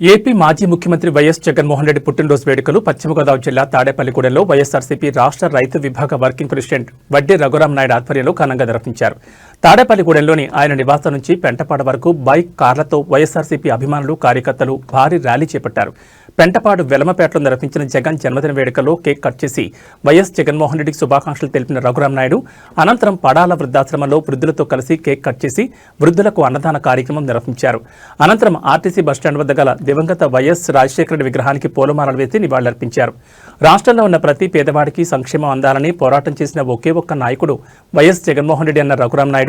AP మాజీ ముఖ్యమంత్రి YS Jaganmohan Reddy పుట్టినరోజు వేడుకలు పశ్చిమ గోదావరి జిల్లా తాడేపల్లిగూడెంలో వైఎస్ఆర్సీపీ రాష్ట్ర రైతు విభాగ వర్కింగ్ ప్రెసిడెంట్ వడ్డీ రఘురాం నాయుడు ఆధ్వర్యంలో ఘనంగా నిర్వహించారు. తాడేపల్లిగూడెంలోని ఆయన నివాసం నుంచి పెంటపాడ వరకు బైక్ కార్లతో వైఎస్ఆర్సీపీ అభిమానులు కార్యకర్తలు భారీ ర్యాలీ చేపట్టారు. పెంటపాడు వెలమపేటలో నిర్వహించిన జగన్ జన్మదిన వేడుకలో కేక్ కట్ చేసి వైఎస్ జగన్మోహన్ రెడ్డికి శుభాకాంక్షలు తెలిపిన రఘురాం నాయుడు అనంతరం పడాల వృద్ధాశ్రమంలో వృద్ధులతో కలిసి కేక్ కట్ చేసి వృద్ధులకు అన్నదాన కార్యక్రమం నిర్వహించారు. అనంతరం ఆర్టీసీ బస్టాండ్ వద్ద గల దివంగత వైఎస్ రాజశేఖర రెడ్డి విగ్రహానికి పూలమాలలు వేసి నివాళులర్పించారు. రాష్ట్రంలో ఉన్న ప్రతి పేదవాడికి సంక్షేమం అందాలని పోరాటం చేసిన ఒకే ఒక్క నాయకుడు వైఎస్ జగన్మోహన్ రెడ్డి అన్న రఘురాం నాయుడు.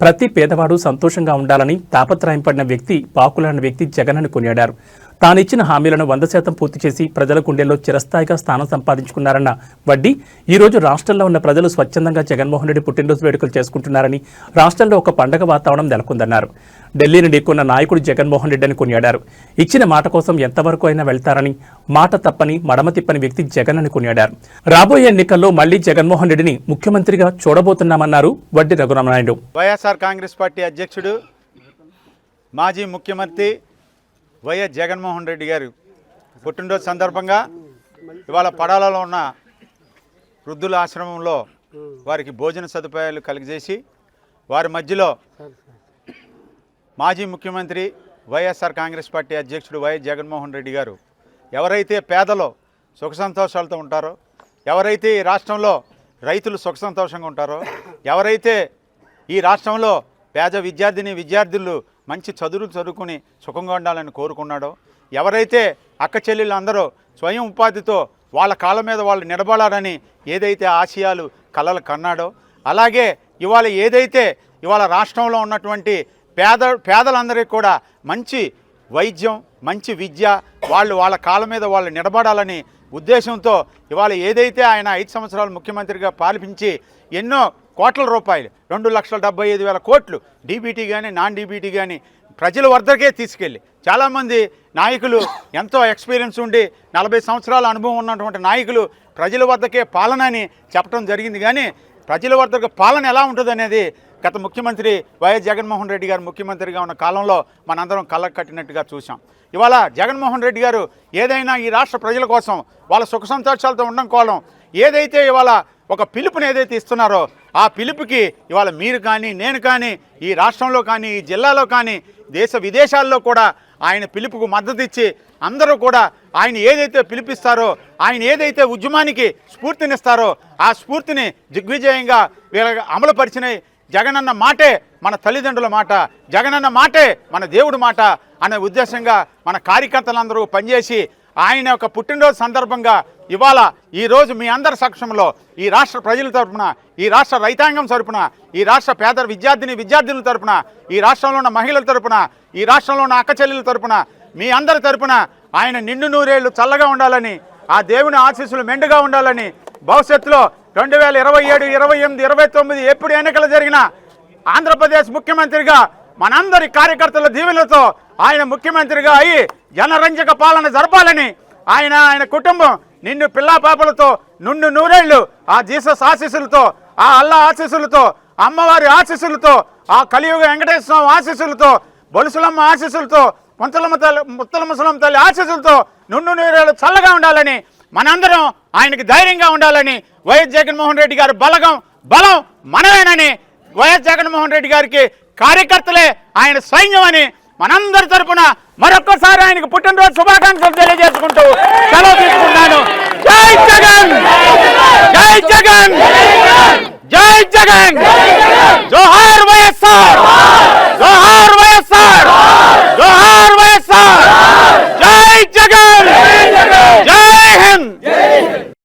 ప్రతి పేదవాడు సంతోషంగా ఉండాలని తాపత్రయం పడిన వ్యక్తి పాకులన్న వ్యక్తి జగన్ అని కొనియాడారు. తానిచ్చిన హామీలను వంద శాతం పూర్తి చేసి ప్రజల గుండెల్లో చిరస్థాయిగా స్థానం సంపాదించుకున్నారన్న వడ్డీ ఈరోజు రాష్ట్రంలో ఉన్న ప్రజలు స్వచ్ఛందంగా జగన్మోహన్ రెడ్డి పుట్టినరోజు వేడుకలు చేసుకుంటున్నారని రాష్ట్రంలో ఒక పండగ వాతావరణం నెలకొందన్నారు. ఢిల్లీని ఢీకొన్న నాయకుడు జగన్మోహన్ రెడ్డి అని కొనియాడారు. ఇచ్చిన మాట కోసం ఎంతవరకు అయినా వెళ్తారని మాట తప్పని మడమ తిప్పని వ్యక్తి జగన్ అని కొనియాడారు. రాబోయే ఎన్నికల్లో మళ్ళీ జగన్మోహన్ రెడ్డిని ముఖ్యమంత్రిగా చూడబోతున్నామన్నారు వడ్డీ రఘురామనాయుడు. వైఎస్ఆర్ కాంగ్రెస్ పార్టీ అధ్యక్షుడు మాజీ ముఖ్యమంత్రి వైఎస్ జగన్మోహన్ రెడ్డి గారు పుట్టినరోజు సందర్భంగా ఇవాళ పడాలలో ఉన్న వృద్ధుల ఆశ్రమంలో వారికి భోజన సదుపాయాలు కలిగజేసి వారి మధ్యలో మాజీ ముఖ్యమంత్రి వైఎస్ఆర్ కాంగ్రెస్ పార్టీ అధ్యక్షుడు వైఎస్ జగన్మోహన్ రెడ్డి గారు ఎవరైతే పేదలో సుఖ సంతోషాలతో ఉంటారో ఎవరైతే ఈ రాష్ట్రంలో రైతులు సుఖ సంతోషంగా ఉంటారో ఎవరైతే ఈ రాష్ట్రంలో పేద విద్యార్థిని విద్యార్థులు మంచి చదువులు చదువుకుని సుఖంగా ఉండాలని కోరుకున్నాడో ఎవరైతే అక్క చెల్లెళ్ళు అందరూ స్వయం ఉపాధితో వాళ్ళ కాళ్ళ మీద వాళ్ళు నిలబడాలని ఏదైతే ఆశయాలు కలలు కన్నాడో అలాగే ఇవాళ ఏదైతే ఇవాళ రాష్ట్రంలో ఉన్నటువంటి పేద పేదలందరికీ కూడా మంచి వైద్యం మంచి విద్య వాళ్ళు వాళ్ళ కాళ్ళ మీద వాళ్ళు నిలబడాలని ఉద్దేశంతో ఇవాళ ఏదైతే ఆయన ఐదు సంవత్సరాలు ముఖ్యమంత్రిగా పాలిపించి ఎన్నో కోట్ల రూపాయలు రెండు లక్షల డెబ్బై ఐదు వేల కోట్లు. డీబీటీ కానీ నాన్ డీబీటీ కానీ ప్రజల వద్దకే తీసుకెళ్ళి చాలామంది నాయకులు ఎంతో ఎక్స్పీరియన్స్ ఉండి నలభై సంవత్సరాల అనుభవం ఉన్నటువంటి నాయకులు ప్రజల వద్దకే పాలన అని చెప్పడం జరిగింది. కానీ ప్రజల వద్దకు పాలన ఎలా ఉంటుంది అనేది గత ముఖ్యమంత్రి వైఎస్ జగన్మోహన్ రెడ్డి గారు ముఖ్యమంత్రిగా ఉన్న కాలంలో మనందరం కళ్ళకు కట్టినట్టుగా చూసాం ఇవాళ జగన్మోహన్ రెడ్డి గారు ఏదైనా ఈ రాష్ట్ర ప్రజల కోసం వాళ్ళ సుఖ సంతోషాలతో ఉండడం కోసం ఏదైతే ఇవాళ ఒక పిలుపుని ఏదైతే ఇస్తున్నారో ఆ పిలుపుకి ఇవాళ మీరు కానీ నేను కానీ ఈ రాష్ట్రంలో కానీ ఈ జిల్లాలో కానీ దేశ విదేశాల్లో కూడా ఆయన పిలుపుకు మద్దతు ఇచ్చి అందరూ కూడా ఆయన ఏదైతే పిలిపిస్తారో ఆయన ఏదైతే ఉద్యమానికి స్ఫూర్తినిస్తారో ఆ స్ఫూర్తిని దిగ్విజయంగా వీళ్ళ అమలుపరిచిన జగనన్న మాటే మన తల్లిదండ్రుల మాట జగనన్న మాటే మన దేవుడి మాట అనే ఉద్దేశంగా మన కార్యకర్తలందరూ పనిచేసి ఆయన యొక్క పుట్టినరోజు సందర్భంగా ఇవాళ ఈరోజు మీ అందరి సమక్షంలో ఈ రాష్ట్ర ప్రజల తరపున ఈ రాష్ట్ర రైతాంగం తరపున ఈ రాష్ట్ర పేద విద్యార్థిని విద్యార్థుల తరపున ఈ రాష్ట్రంలో ఉన్న మహిళల తరపున ఈ రాష్ట్రంలో ఉన్న అక్కచెల్లెల తరపున మీ అందరి తరపున ఆయన నిండు నూరేళ్ళు చల్లగా ఉండాలని ఆ దేవుని ఆశీస్సులు మెండుగా ఉండాలని భవిష్యత్తులో రెండు వేల ఇరవై ఏడు ఇరవై ఎనిమిది ఇరవై తొమ్మిది ఎప్పుడు ఎన్నికలు జరిగినా ఆంధ్రప్రదేశ్ ముఖ్యమంత్రిగా మనందరి కార్యకర్తల దీవెనలతో ఆయన ముఖ్యమంత్రిగా అయి జనరంజక పాలన జరపాలని ఆయన ఆయన కుటుంబం నిన్ను పిల్లా పాపలతో నుండు నూరేళ్ళు ఆ జీసస్ ఆశీస్సులతో ఆ అల్లా ఆశీస్సులతో అమ్మవారి ఆశీస్సులతో ఆ కలియుగ వెంకటేశ్వర స్వామి ఆశీస్సులతో బొలుసులమ్మ ఆశీస్సులతో ముంతలమ్మ తల్లి ముత్తల ముసలమ్మ తల్లి ఆశీస్సులతో నుండు నూరేళ్ళు చల్లగా ఉండాలని మనందరం ఆయనకి ధైర్యంగా ఉండాలని వైఎస్ జగన్మోహన్ రెడ్డి గారి బలగం బలం మనమేనని వైఎస్ జగన్మోహన్ రెడ్డి గారికి కార్యకర్తలే ఆయన సైన్యం అని మనందరి తరపున మరొక్కసారి ఆయనకు పుట్టినరోజు శుభాకాంక్షలు తెలియజేసుకుంటూ సెలవు తీసుకున్నాను జై జగన్! జై జగన్! జై జగన్!